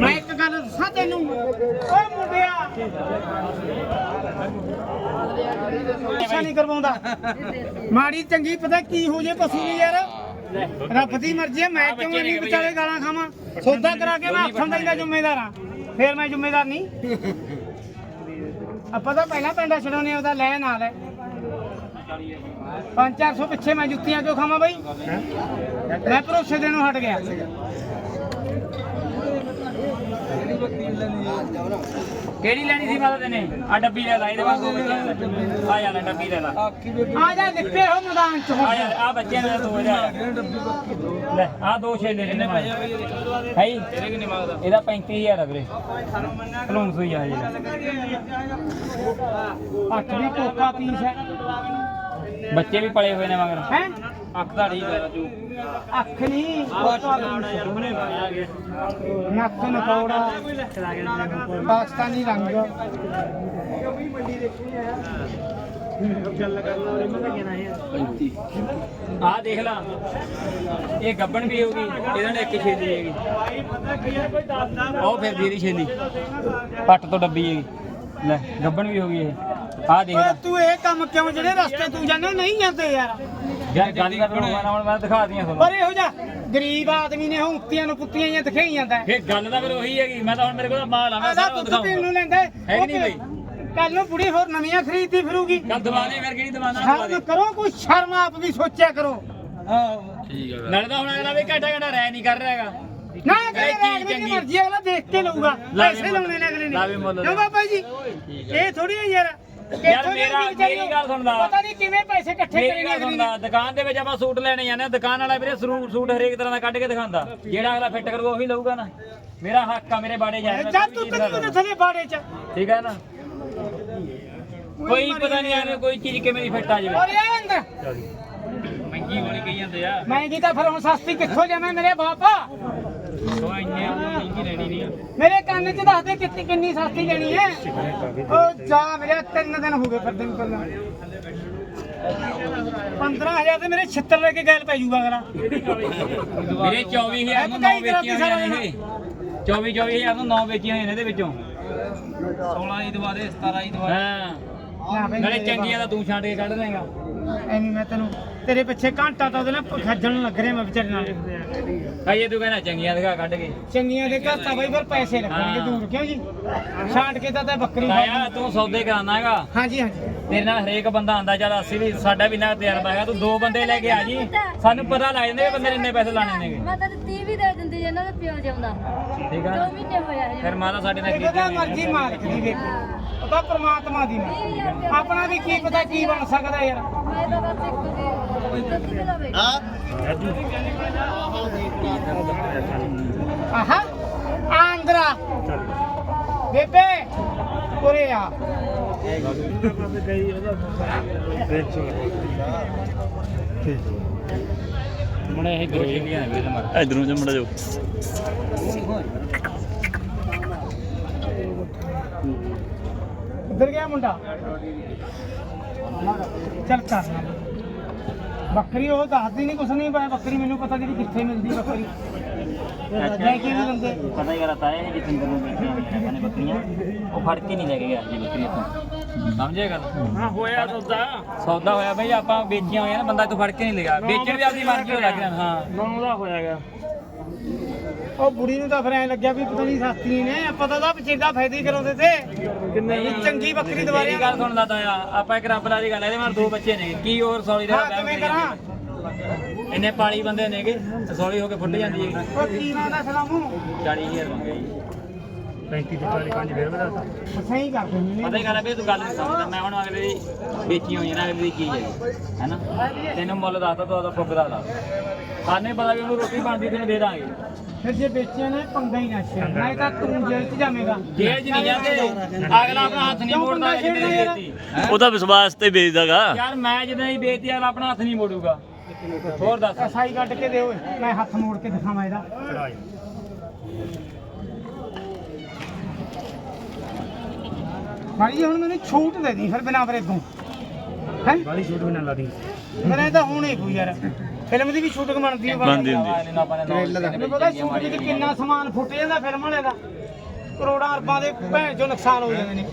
ਮੈਂ ਇੱਕ ਗੱਲ ਦੱਸਾਂ ਤੈਨੂੰ? ਓਏ ਮੁੰਡਿਆ! ਐਸਾ ਨਹੀਂ ਕਰਵਾਉਂਦਾ। ਮਾੜੀ ਚੰਗੀ ਪਤਾ ਕੀ ਹੋ ਜੇ ਪਸ਼ੂ ਨੂੰ ਯਾਰ। ਰੱਬ ਦੀ ਮਰਜ਼ੀ ਹੈ ਮੈਂ ਕਿਉਂ ਨਹੀਂ ਵਿਚਾਰੇ ਗਾਲਾਂ ਖਾਵਾਂ? ਸੌਦਾ ਕਰਾ ਕੇ ਮੈਂ ਹੱਥਾਂ ਦਾ ਜ਼ਿੰਮੇਦਾਰ ਹਾਂ ਫੇਰ ਮੈਂ ਜ਼ਿੰਮੇਦਾਰ ਨਹੀਂ। ਆਪਾਂ ਤਾਂ ਪਹਿਲਾਂ ਪਿੰਡਾ ਛਡਾਉਣੇ ਉਹਦਾ ਲੈ ਨਾਲ ਹੈ। 5-400 ਪਿੱਛੇ ਮੈਂ ਜੁੱਤੀਆਂ ਕਿਉਂ ਖਾਵਾਂ ਬਈ? ਮੈਂ ਭਰੋਸੇ ਦੇਣੋਂ ਹਟ ਗਿਆ। ਕਿਹੜੀ ਲੈਣੀ ਸੀ ਮਾਤਾ ਤੈਨੇ? ਆ ਡੱਬੀ ਲੈ ਲਾ ਇਹਦੇ ਵਾਂਗੂ ਆ ਜਾ ਲੈ ਡੱਬੀ ਲੈ ਲਾ। ਆ ਜਾ ਨਿੱਕੇ ਹੋ ਮੈਦਾਨ ਚ ਆ ਜਾ ਆ ਬੱਚਿਆਂ ਦਾ ਦੋ ਹਜ਼ਾਰ ਲੈ ਆ ਦੋ ਛੇ ਲੈ ਲੈਣੇ ਮੈਂ ਹੈ ਜੀ? ਇਹਦਾ 35000 ਆ ਵੀਰੇ। ਕਲੋਨ ਸੂਈ ਆ ਜੀ ਅੱਠ ਵੀ ਕੋਕਾ ਪੀਸ ਹੈ। ਬੱਚੇ ਵੀ ਪਲੇ ਹੋਏ ਨੇ ਮਗਰ। ਹੈ? ਅੱਖ ਦਾ ਠੀਕ ਹੈ ਰਾਜੂ। ਅੱਖ ਨਹੀਂ ਕੋਕਾ ਪੀਸ ਨੱਕ ਨਕੌੜਾ ਪਾਕਿਸਤਾਨੀ ਰੰਗ। ਆ ਦੇਖ ਲਾ ਇਹ ਗੱਬਣ ਵੀ ਹੋਊਗੀ ਇਹਨਾਂ ਨੇ ਇੱਕ ਛੇਲੀ ਹੈਗੀ ਉਹ ਫਿਰ ਦੀਦੀ ਛੇਲੀ ਪੱਟ ਤੋਂ ਡੱਬੀ ਹੈਗੀ। ਲੈ ਗੱਬਣ ਵੀ ਹੋਗੀ ਇਹ। ਆ ਦੇਖ ਤੂੰ ਇਹ ਕੰਮ ਕਿਉਂ ਜਿਹੜੇ ਰਸਤੇ ਤੂੰ ਜਾਂਦੇ ਨਹੀਂ ਜਾਂਦੇ ਯਾਰ। ਯਾਰ ਗੱਲ ਕਰ ਰਿਹਾ ਹੁਣ ਮੈਂ ਦਿਖਾ ਦੀਆਂ ਤੁਹਾਨੂੰ। ਪਰ ਇਹੋ ਜਿਹਾ ਗਰੀਬ ਆਦਮੀ ਨੇ ਹੁੰਤੀਆਂ ਨੂੰ ਪੁੱਤੀਆਂ ਜਾਂ ਦਿਖਾਈ ਜਾਂਦਾ ਹੈ। ਗੱਲ ਤਾਂ ਫਿਰ ਉਹੀ ਹੈਗੀ ਮੈਂ ਤਾਂ ਹੁਣ ਮੇਰੇ ਕੋਲ ਮਾਲ ਆ ਮੈਂ ਆਦਾ ਸਾਰਾ ਦਿਖਾਉਂਗਾ। ਪੀਣ ਨੂੰ ਲੈਂਦਾ ਹੈ। ਹੈ ਕਿ ਨਹੀਂ ਕੱਲ ਨੂੰ ਬੁੜੀ ਹੋਰ ਨਵੀਆਂ ਖਰੀਦਦੀ ਫਿਰੂਗੀ। ਕੱਲ ਦਵਾਨੇ ਫਿਰ ਕਿਹੜੀ ਦਵਾਨਾ ਦਵਾ ਸ਼ਰਮ ਦੇ। ਕਰੋ ਕੋਈ ਸ਼ਰਮ ਆਪ ਵੀ ਸੋਚਿਆ ਕਰੋ। ਨਾਲੇ ਤਾਂ ਹੁਣ ਅਗਲਾ ਵੀ ਘਾਟਾ ਘਾਟਾ ਰਹਿ ਨਹੀਂ ਕਰ ਰਿਹਾ ਹੈਗਾ। ਨਾ ਚੀਜ਼ ਅਗਲੇ ਦੀ ਚੰਗੀ। ਮਰਜ਼ੀ ਅਗਲਾ ਦੇਖ ਕੇ ਲਊਗਾ। ਪੈਸੇ ਮੁੱਲ। ਲਾਉਣੇ ਨੇ ਅਗਲੇ ਨੇ। ਮੁੱਲ ਕਿਉਂ। ਬਾਬਾ ਜੀ? ਇਹ ਥੋੜੀ ਹੈ ਯਾਰ। ਯਾਰ ਮੇਰਾ- ਮੇਰੀ ਗੱਲ ਸੁਣ ਲਾ। ਪਤਾ ਨਹੀਂ ਕਿਵੇਂ ਪੈਸੇ ਇਕੱਠੇ ਮੇਰੀ ਗੱਲ ਸੁਣਦਾ। ਦੁਕਾਨ ਦੇ ਵਿੱਚ ਆਪਾਂ ਸੂਟ ਲੈਣੇ ਜਾਂਦੇ ਆ ਦੁਕਾਨ ਵਾਲਾ ਵੀਰੇ ਸੂਟ ਹਰੇਕ ਤਰ੍ਹਾਂ ਦਾ ਕੱਢ ਕੇ ਦਿਖਾਉਂਦਾ। ਜਿਹੜਾ ਅਗਲਾ ਫਿੱਟ ਕਰੂਗਾ ਉਹੀ ਲਊਗਾ ਨਾ। ਮੇਰਾ ਹੱਕ ਆ ਮੇਰੇ ਬਾੜੇ ਜਾਣ ਦਾ। ਤੂੰ ਕਦੀ ਥਲੇ ਬਾੜੇ ਚ। ਠੀਕ ਹੈ ਨਾ? ਕੋਈ ਪਤਾ ਨਹੀਂ ਆਨੇ ਕੋਈ ਚੀਜ਼ ਕਿਵੇਂ ਦੀ ਫਿੱਟ ਆ ਜਾਵੇ। ਇਹ ਅੰਦਰ। ਮਹਿੰਗੀ ਵਾਲੀ ਕਹੀ ਜਾਂਦੇ ਆ। ਮਹਿੰਗੀ ਤਾਂ ਫਿਰ ਹੁਣ ਸਸਤੀ ਕਿੱਥੋਂ ਲਿਆਵਾਂ ਮੇਰੇ ਬਾਪਾ? ਮੇਰੇ ਕੰਨ 'ਚ ਦੱਸ ਦੇ ਕਿੰਨੀ ਕਿੰਨੀ ਸਸਤੀ ਲੈਣੀ ਹੈ। ਉਹ ਜਾ ਮੇਰੇ ਤਿੰਨ ਦਿਨ ਹੋ ਗਏ ਫਿਰ ਦਿਨ ਪਹਿਲਾਂ। 15000 ਤੇ ਮੇਰੇ 76 ਲੈ ਕੇ ਗੈਲ ਪੈ ਜੂਗਾ ਅਗਲਾ। ਮੇਰੇ 24000 ਨੂੰ 9 ਵੇਚੀਆਂ ਹੋਈਆਂ ਨੇ ਇਹ। 24 24000 ਨੂੰ 9 ਵੇਚੀਆਂ ਹੋਈਆਂ ਨੇ ਇਹਦੇ ਵਿੱਚੋਂ। 16 ਹੀ ਦਵਾ ਦੇ 17 ਹੀ ਦਵਾ ਹਾਂ। ਨਾ ਨਾਲੇ ਚੰਗੀਆਂ ਤਾਂ ਤੂੰ ਛੱਡ ਕੇ ਕੱਢ ਦੇਂਗਾ। ਐਵੇਂ ਮੈਂ ਤੈਨੂੰ ਤੇਰੇ ਪਿੱਛੇ ਘੰਟਾ ਤਾਂ ਉਹਦੇ ਨਾਲ ਖੱਜਣ ਲੱਗ ਰਿਹਾ ਮੈਂ ਵਿਚਾਰੇ ਨਾਲ। ਕਹੀਏ ਤੂੰ ਕਹਿੰਦਾ ਚੰਗੀਆਂ ਦਿਖਾ ਕੱਢ ਕੇ। ਚੰਗੀਆਂ ਦੇ ਘਰ ਤਾਂ ਬਈ ਫਿਰ ਪੈਸੇ ਲੱਗਣਗੇ। ਦੂਰ ਕਿਉਂ ਜੀ? ਛਾਂਟ ਕੇ ਤਾਂ ਤੇ ਬੱਕਰੀ ਤਾਇਆ ਤੂੰ ਸੌਦੇ ਕਰਾਨਾ ਹੈਗਾ ਹਾਂਜੀ ਹਾਂਜੀ। ਤੇਰੇ ਨਾਲ ਹਰੇਕ ਬੰਦਾ ਆਂਦਾ ਚੱਲ ਅਸੀਂ ਵੀ ਸਾਡਾ ਵੀ ਨਾ ਤਜਰਬਾ ਹੈਗਾ ਤੂੰ ਦੋ ਬੰਦੇ ਲੈ ਕੇ ਆ ਜੀ। ਸਾਨੂੰ ਪਤਾ ਲੱਗ ਜਾਂਦਾ ਵੀ ਬੰਦੇ ਨੇ ਇੰਨੇ ਪੈਸੇ ਲਾਣੇ ਨੇਗੇ। ਮੈਂ ਤਾਂ 30 ਵੀ ਦੇ ਦਿੰਦੀ ਜੇ ਇਹਨਾਂ ਦਾ ਪਿਓ ਜਿਉਂਦਾ। ਠੀਕ ਆ। ਦੋ ਮਹੀਨੇ ਹੋਇਆ ਹਜੇ। ਫਿਰ ਮਾਤਾ ਸਾਡੇ ਨਾਲ ਇਹ ਖਰੀਦੀ ਤਾਂ ਹੋਈ ਮਰਜ਼ੀ। ਮਾਲਕ ਦੀ ਵੇਖੀ। ਉਹ ਤਾਂ ਪ੍ਰਮਾਤਮਾ ਦੀ ਆਪਣਾ ਵੀ ਕੀ ਪਤਾ ਕੀ ਬਣ ਸਕਦਾ ਯਾਰ। ਆਹਾ ਆਂਦਰਾ ਬੇਬੇ ਉਰੇ ਆ। ਮੁੰਡੇ ਇਹ ਦੋ ਛੇਲੀਆਂ ਨੇ ਵੀਰੇ ਮਰ ਇਧਰੋਂ ਜੰਮੜਾ ਜੋ। ਕਿੱਧਰ ਗਿਆ ਮੁੰਡਾ। ਚੱਲ ਕਰ ਲਾ। ਬੱਕਰੀ ਉਹ ਦੱਸਦੀ ਨਹੀਂ ਕੁਛ ਨਹੀਂ ਪਾਇਆ ਬੱਕਰੀ ਮੈਨੂੰ ਪਤਾ ਜਿਹੜੀ ਕਿੱਥੇ ਮਿਲਦੀ ਬੱਕਰੀ। ਲੈ ਕੇ ਨਹੀਂ ਦਿੰਦੇ ਪਤਾ ਹੀ ਕਰਾ ਤਾਇਆ ਇਹ ਜਿੰਦਰ ਨੂੰ ਹੋਈਆਂ ਨੇ ਬੱਕਰੀਆਂ। ਉਹ ਫੜ ਕੇ ਨਹੀਂ ਲੈ ਕੇ ਗਿਆ ਜੀ ਬੱਕਰੀ ਇੱਥੋਂ। ਸਮਝੇ ਗੱਲ? ਹਾਂ ਹੋਇਆ ਸੌਦਾ। ਸੌਦਾ ਹੋਇਆ ਬਈ ਆਪਾਂ ਵੇਚੀਆਂ ਹੋਈਆਂ ਨੇ ਬੰਦਾ ਤੂੰ ਫੜ ਕੇ ਨਹੀਂ ਲੇਗਾ ਵੇਚਣ ਵੀ ਆਪਦੀ ਮਰਜ਼ੀ ਹੋ ਲੱਗ ਰਿਹਾ ਹਾਂ। ਨੌ ਦਾ ਹੋਇਆ ਗਿਆ। ਉਹ ਬੁੜੀ ਨੂੰ ਤਾਂ ਫਿਰ ਐ ਲੱਗਿਆ ਵੀ ਪਤਾ ਨਹੀਂ ਸਸਤੀ ਨੇ ਆਪਾਂ ਤਾਂ ਉਹਦਾ ਚੰਗਾ ਫਾਇਦਾ ਹੀ ਕਰਾਉਂਦੇ ਤੇ। ਕਿੰਨੇ ਚੰਗੀ ਬੱਕਰੀ ਦੁਬਾਰੇ ਮੇਰੀ ਗੱਲ ਸੁਣਦਾ ਤਾਇਆ ਆਪਾਂ ਇੱਕ ਰੱਬ ਦੀ ਗੱਲ ਹੈ, ਇਹਦੇ ਮਾਰ ਦੋ ਬੱਚੇ ਨੇ। ਕੀ ਹੋਰ ਸੌਲੀ ਦਾ ਹਾਂ ਵਿਆਹ ਕਿਵੇਂ ਕਰੀ ਕਰਾਂ? ਜਾਂਦੇ। ਇੰਨੇ ਪਾਲੀ ਬੰਦੇ ਨੇਗੇ ਤੇ ਸੌਲੀ ਹੋ ਕੇ ਫੁੱਟ ਜਾਂਦੀ ਹੈ। ਉਹ ਕੀ ਨਾਂ ਦਾ ਸਲਾਮੂ? 40000 ਮੰਗੇ ਜੀ। 35 ਤੋਂ 40 ਪੰਜ ਫੇਰ ਵਧਾ ਸਹੀ ਕਰ ਦਿੰਦੇ ਪਤਾ ਹੀ ਗੱਲ ਹੈ ਵੀ ਤੂੰ ਗੱਲ ਨਹੀਂ ਸਮਝਦਾ ਮੈਂ ਹੁਣ ਅਗਲੇ ਦੀ ਵੇਚੀ ਹੋਈ ਨਾ ਅਗਲੇ ਦੀ ਕੀ ਹੈ ਹੈਨਾ? ਤੈਨੂੰ ਮੁੱਲ ਦੱਸਦਾ ਤੂੰ ਆਦਾ ਫੁੱਕਦਾ ਲਾ ਸਾਨੂੰ ਹੀ ਪਤਾ ਵੀ ਉਹਨੂੰ ਰੋਟੀ ਬਣਦੀ ਤੈਨੂੰ ਦੇ ਦਾਂਗੇ। ਫਿਰ ਜੇ ਵੇਚਿਆ ਨਾ ਪੰਗਾ ਹੀ ਨਾ ਛੇੜ ਨਹੀਂ ਤਾਂ ਤੂੰ ਜੇਲ੍ਹ 'ਚ ਜਾਵੇਂਗਾ। ਜੇਲ੍ਹ 'ਚ ਨਹੀਂ ਜਾਂਦੇ। ਅਗਲਾ ਆਪਣਾ ਹੱਥ ਨਹੀਂ ਮੋੜਦਾ ਦੀ ਛੇੜਦਾ ਵੇਚਤੀ ਉਹਦਾ ਵਿਸ਼ਵਾਸ ਤੇ ਵੇਚਦਾਗਾ ਯਾਰ ਮੈਂ ਜਦੋਂ ਹੀ ਵੇਚਤੀ ਅਗਲਾ ਆਪਣਾ ਹੱਥ ਨਹੀਂ ਮੋੜੂਗਾ। ਹੋਰ ਦੱਸ। ਕਸਾਈ ਕੱਢ ਕੇ ਦੇ ਓਏ ਮੈਂ ਹੱਥ ਮੋੜ ਕੇ ਦਿਖਾਵਾਂ ਇਹਦਾ। ਮਾੜੀ ਜੀ ਹੁਣ ਮੈਨੂੰ ਛੂਟ ਦੇ ਦੀ ਫਿਰ ਬਿਨਾ ਬਰੇ ਤੋਂ ਹੈ? ਬਾਲੀ ਛੋਟ ਵੀ ਨਾ ਲਾ ਦੀ। ਮੇਰੇ ਤਾਂ ਹੁਣੇ ਕੋਈ ਯਾਰ। ਫਿਲਮ ਦੀ ਵੀ ਸ਼ੂਟਿੰਗ ਬਣਦੀ ਹੈ ਬਣਦੀ ਹੁੰਦੀ। ਮੈਨੂੰ ਪਤਾ ਸ਼ੂਟ ਵਿੱਚ ਕਿੰਨਾ ਸਮਾਨ ਫੁੱਟ ਜਾਂਦਾ ਫਿਲਮ ਵਾਲੇ ਦਾ। ਕਰੋੜਾਂ ਅਰਬਾਂ ਦੇ ਭੈਣ ਚੋਂ ਨੁਕਸਾਨ ਹੋ ਜਾਂਦੇ ਨੇ।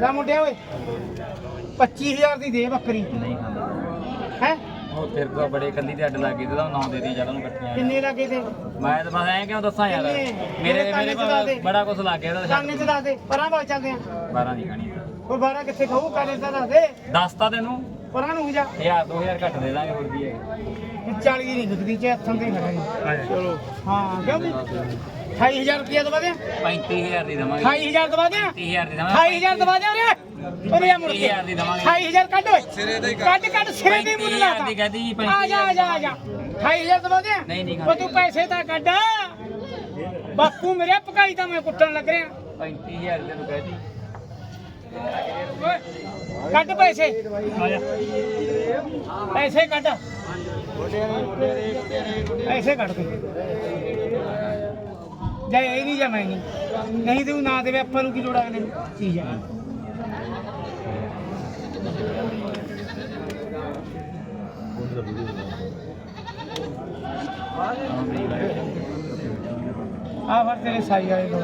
ਲੈ ਮੁੰਡਿਆ ਓਏ 25000 ਦੀ ਦੇ ਬੱਕਰੀ। ਨਹੀਂ ਖਾਂਦਾ। ਹੈ? ਉਹ ਤੇਰੇ ਤੋਂ ਬੜੇ ਕੱਲੀ ਤੇ ਅੱਡ ਲੱਗ ਗਈ ਤੇ ਉਹਦਾ ਨਾਂ ਦੇ ਦੀ ਚੱਲ ਉਹਨੂੰ ਇਕੱਠੀਆਂ ਕਿੰਨੇ ਲੱਗੇ ਤੇ ਮੈਂ ਤਾਂ ਬਸ ਐਂ ਕਿਉਂ ਦੱਸਾਂ ਯਾਰ? ਮੇਰੇ ਮੇਰੇ ਦੇ। ਕੋਲ ਬੜਾ ਕੁਝ ਲੱਗ ਗਿਆ ਇਹਦਾ ਕਾਨੇ ਚ ਦੱਸ ਦੇ। ਪਰਾਂ ਵੱਲ ਚੱਲਦੇ ਆ। 12 ਨਹੀਂ ਖਾਣੀ ਉਹ 12 ਕਿੱਥੇ ਖਾਊ? ਕਾਨੇ ਚ ਦੱਸ ਦੇ। ਦੱਸਤਾ ਤੈਨੂੰ। ਪਰਾਂ ਨੂੰ ਜਾ। 1000 2000 ਘੱਟ ਦੇ ਦਾਂਗੇ ਹੋਰ ਕੀ ਹੈ। 40 ਦੀ ਨਹੀਂ ਵਿਕਦੀ ਚ ਹੱਥਾਂ ਤੇ। ਖੜਾ ਜੀ ਚਲੋ। ਹਾਂ ਕਿਉਂ ਵੀ 28000 ਰੁਪਏ ਦਵਾ ਦੇ 35000 ਦੀ ਦਵਾਂਗੇ। 28000 ਦਵਾ ਦੇ 30000 ਦੀ ਦਵਾਂਗੇ। 28000 ਦਵਾ ਦੇ ਉਰੇ। ਉਰੇ ਆ ਮੁੜ ਕੇ 28000 ਦੀ ਦਵਾਂਗੇ 28000 ਕੱਢ ਓਏ ਕੱਢ ਕੱਢ ਸਿਰੇ ਦੇ ਮੁੱਲ 35000 ਲਾਤਾ ਦੀ ਕਹਦੀ ਆ ਜਾ ਆ ਜਾ ਆ ਜਾ। 28000 ਦਵਾ ਦੇ। ਨਹੀਂ, ਨਹੀਂ ਉਹ ਤੂੰ ਪੈਸੇ ਤਾਂ ਕੱਢ। ਬਾਪੂ ਮੇਰੇ ਪਕਾਈ ਤਾਂ ਮੈਂ ਕੁੱਟਣ ਲੱਗ ਰਿਹਾ। 35000 ਦੀ ਤੈਨੂੰ ਕਹਦੀ ਕੱਢ ਪੈਸੇ। ਪੈਸੇ ਕੱਢ। ਪੈਸੇ ਕੱਢ ਤੂੰ। ਜੇ ਇਹ ਨਹੀਂ ਜਾਂ ਮੈਂ ਨਹੀਂ। ਨਹੀਂ ਤੂੰ ਨਾ ਦੇਵੇ ਆਪਾਂ ਨੂੰ ਕੀ ਲੋੜ ਅਗਲੇ ਨੂੰ? ਚੀਜ਼ ਹੈ ਆ ਫਿਰ ਤੇਰੇ ਸਾਈ ਵਾਲੇ ਲੋਕ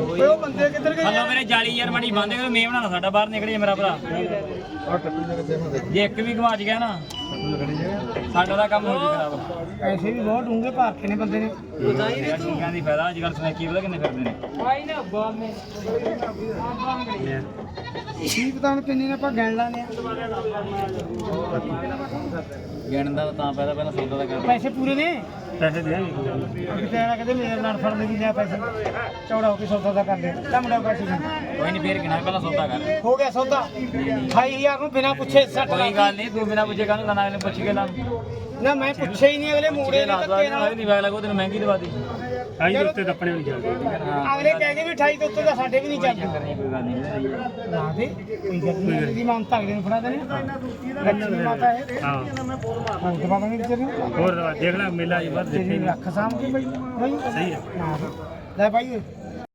ਓਏ ਉਹ ਬੰਦੇ ਕਿੱਧਰ ਗਏ ਹਲੋ ਮੇਰੇ ਜਾਲੀ ਯਾਰ ਮੜੀ ਬੰਦ ਕਰੋ ਮੇਵਣਾ ਨਾ ਸਾਡਾ ਬਾਹਰ ਨਿਕਲ ਮੇਰਾ ਭਰਾ। ਜੇ ਇੱਕ ਵੀ ਗਵਾਚ ਗਿਆ ਨਾ ਸਾਡਾ ਦਾ ਕੰਮ ਹੋ ਜੂ ਖਰਾਬ ਪੈਸੇ ਵੀ ਬਹੁਤ ਡੂੰਘੇ ਭਾਰਕੇ ਨੇ ਬੰਦੇ ਨੇ। ਸਿੰਘਾਂ ਦੀ ਫਾਇਦਾ ਅੱਜ ਕੱਲ ਸਮੈਕੀ ਪਤਾ ਕਿੰਨੇ ਫਿਰਦੇ ਨੇ। ਕੀ ਪਤਾ ਹੁਣ ਕਿੰਨੇ ਨੇ ਆਪਾਂ ਗਿਣ ਲਾਨੇ ਆ ਗਿਣਨ ਦਾ ਤਾਂ ਪਹਿਲਾਂ ਪਹਿਲਾਂ ਸੌਦਾ ਦਾ ਕਰ। ਪੈਸੇ ਪੂਰੇ ਨੇ? ਪੈਸੇ ਦੇ ਕਿਤੇ ਆ ਕਹਿੰਦੇ ਮੇਰੇ ਨਾਲ ਫੜ ਲਈ ਲਿਆ ਪੈਸੇ। ਚੌੜਾ ਹੋ ਕੇ ਸੌਦਾ ਦਾ ਕਰ ਦੇ ਤਾਂ ਮੁੰਡਾ ਪੈਸੇ ਦੇ। ਕੋਈ ਨਹੀਂ ਫੇਰ ਗਿਣਾ ਪਹਿਲਾਂ ਸੌਦਾ ਕਰ। ਹੋ ਗਿਆ ਸੌਦਾ। 28000 ਨੂੰ ਬਿਨਾ ਪੁੱਛੇ ਸੱਟ ਕੋਈ ਗੱਲ ਨਹੀਂ ਤੂੰ ਬਿਨਾ ਪੁੱਛੇ ਕਾਹਨੂੰ ਲਾਣਾ ਅਗਲੇ ਪੁੱਛ ਕੇ ਲਾ ਨਾ ਮੈਂ ਪੁੱਛਿਆ ਹੀ ਨਹੀਂ ਅਗਲੇ ਮੂੜੇ ਨੇ ਧੱਕੇ ਨਾਲ। ਨਹੀਂ ਵਗ ਲੱਗੋ ਤੈਨੂੰ ਮਹਿੰਗੀ ਦਵਾ ਦੀ। ਆਈ ਦੇ ਉੱਤੇ ਦੱਪਣੇ ਨਹੀਂ ਚੱਲਦੇ ਅਗਲੇ ਕਹਿ ਗਏ ਵੀ 28 ਦੇ ਉੱਤੇ ਤਾਂ ਸਾਡੇ ਵੀ ਨਹੀਂ ਚੱਲਦੇ। ਕੋਈ ਗੱਲ ਨਹੀਂ। ਲਾ ਦੇ ਕੋਈ ਗੱਲ ਨਹੀਂ ਦੀ ਮਾਨਤਾ ਅਗਲੇ ਨੂੰ ਫੜਾ ਦੇਣੇ। ਲక్ష్ਮੀ ਮਾਤਾ ਹੈ ਹਾਂ। ਹਾਂ ਦਵਾ ਦਾਂਗੇ ਵਿਚਾਰੇ ਨੂੰ। ਹੋਰ ਦੇਖ ਲੈ ਮੇਲਾ ਜੀ ਬਾਅਦ ਤੇਰੀ ਰੱਖ ਕੇ ਬਈ। ਸਹੀ ਹੈ। ਲੈ ਭਾਈ